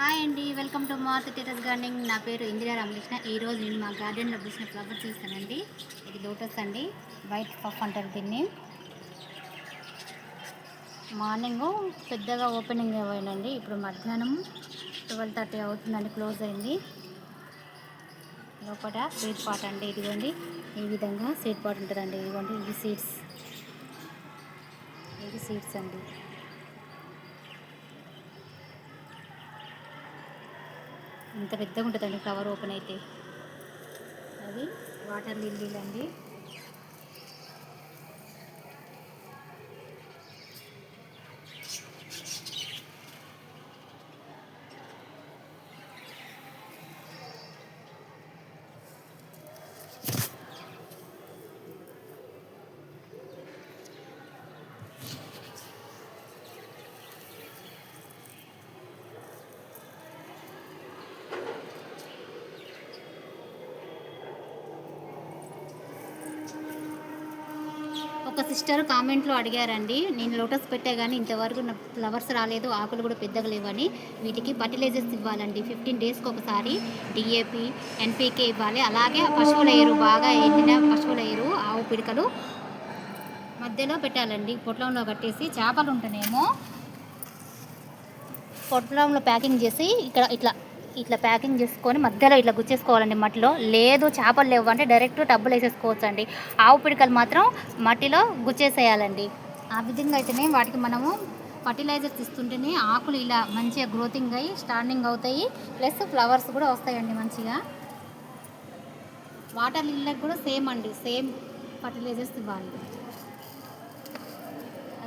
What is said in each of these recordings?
Hi అండి welcome to మార్త్ terrace gardening. నా పేరు ఇందిరా రామకృష్ణ. ఈరోజు నేను మా గార్డెన్లో పూసిన ఫ్లవర్స్ చూస్తానండి. ఇది లోటస్ అండి వైట్ పఫ్ అంటారు దీన్ని. మార్నింగ్ పెద్దగా ఓపెనింగ్ అవ్వండి ఇప్పుడు మధ్యాహ్నం ట్వెల్వ్ థర్టీ అవుతుందండి క్లోజ్ అయింది. లోపల సీడ్ పాట్ అండి ఇదిగోండి. ఈ విధంగా సీడ్ పాట్ ఉంటుందండి ఇదిగోండి ఇవి సీడ్స్. ఇవి సీడ్స్ అండి. ఇంత పెద్దగా ఉంటుందండి ఫ్లవర్ ఓపెన్ అయితే. అది వాటర్ లిల్లీలు అండి ఒక సిస్టర్ కామెంట్లో అడిగారండి నేను లోటస్ పెట్టా కానీ ఇంతవరకు నా ఫ్లవర్స్ రాలేదు ఆకులు కూడా పెద్దగా లేవని. వీటికి ఫర్టిలైజర్స్ ఇవ్వాలండి. ఫిఫ్టీన్ డేస్కి ఒకసారి డిఏపి ఎన్పికే ఇవ్వాలి. అలాగే పశువుల ఎరువు బాగా ఎండిన పశువుల ఎరువు ఆవు పిడకలు మధ్యలో పెట్టాలండి. పొట్లంలో కట్టేసి చేపలు ఉంటేనేమో పొట్లంలో ప్యాకింగ్ చేసి ఇక్కడ ఇట్లా ఇట్లా ప్యాకింగ్ చేసుకొని మధ్యలో ఇట్లా గుచ్చేసుకోవాలండి మట్టిలో. లేదు చేపలు లేవు అంటే డైరెక్ట్ టబ్బులు వేసేసుకోవచ్చు అండి ఆవు పిడకలు మాత్రం మట్టిలో గుచ్చేసేయాలండి. ఆ విధంగా అయితేనే వాటికి మనము ఫర్టిలైజర్స్ ఇస్తుంటేనే ఆకులు ఇలా మంచిగా గ్రోతింగ్ అయ్యి స్టాండింగ్ అవుతాయి. ప్లస్ ఫ్లవర్స్ కూడా వస్తాయండి మంచిగా. వాటర్ లిల్లకి కూడా సేమ్ అండి సేమ్ ఫర్టిలైజర్స్ ఇవ్వాలి.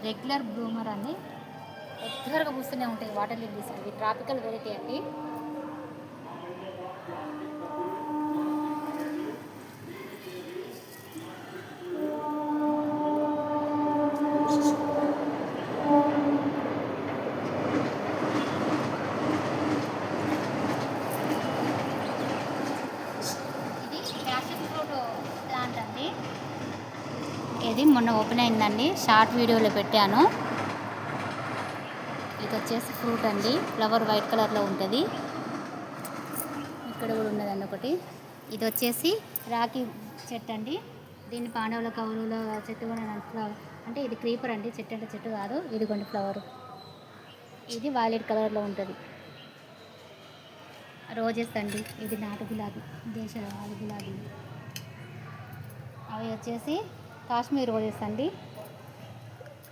రెగ్యులర్ బ్లూమర్ అండి. రెగ్యులర్గా పూస్తూనే ఉంటాయి వాటర్ లిల్లీస్ ఇవి ట్రాపికల్ వెరైటీ అండి. ఇది మొన్న ఓపెన్ అయిందండి. షార్ట్ వీడియోలో పెట్టాను. ఇది వచ్చేసి ఫ్రూట్ అండి. ఫ్లవర్ వైట్ కలర్లో ఉంటుంది. ఇక్కడ కూడా ఉన్నదండి ఒకటి. ఇది వచ్చేసి రాఖీ చెట్టు అండి. దీన్ని పాండవుల కవుల చెట్టు కూడా ఫ్లవర్ అంటే ఇది క్రీపర్ అండి. చెట్టు అంటే చెట్టు కాదు. ఇదిగోండి ఫ్లవర్ ఇది వాయిలెట్ కలర్లో ఉంటుంది. రోజెస్ అండి. ఇది నాటు గులాబీ. దేశ గులాబీ. అవి వచ్చేసి కాశ్మీర్ రోజెస్ అండి.